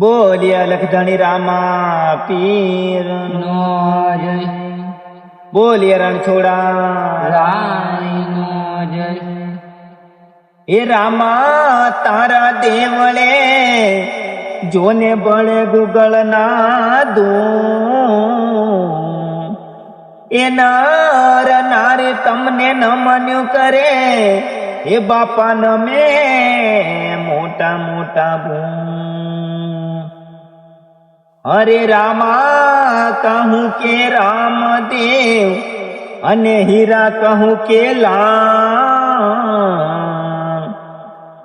બોલ્યા લખધણી રામા પીર. નો જય બોલ્યા રણછોડા. રાય નો જય હે રામા તારા દેવળે જોને બળે ગુગળ ના દું એ નાર નારે તમને નમન્યું કરે. હે બાપા ન મે મોટા મોટા ભૂ હરે રામા કહું કે રામદેવ અને હીરા કહું કે લામ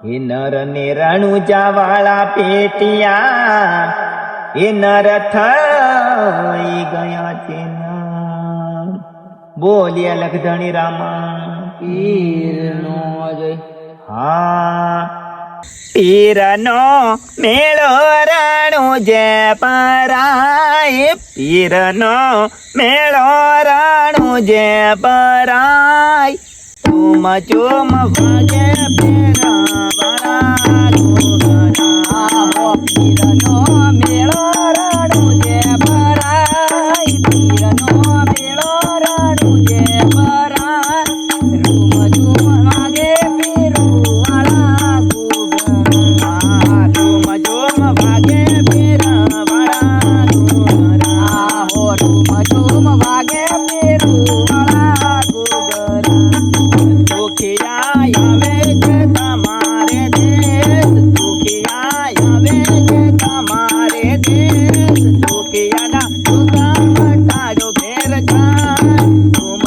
હે નર ને રણુજા વાળા પેટિયા એ નર થઈ ગયા છે બોલ્યા લખધણી રામા. પીર નો હા. પીરનો મેળો રાણું જે પરાય. પીરનો મેળો રાણું જે પરાય. ચુમ ચુમ વાગે પીરનો મેળો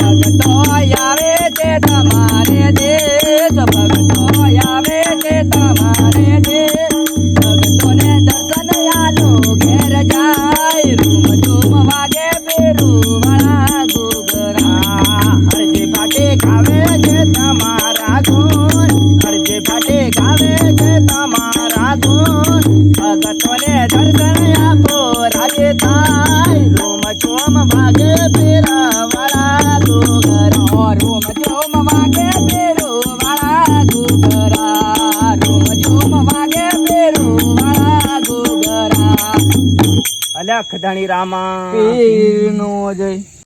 ભગતો આવે ગુગરા રામા. પીર નો જય.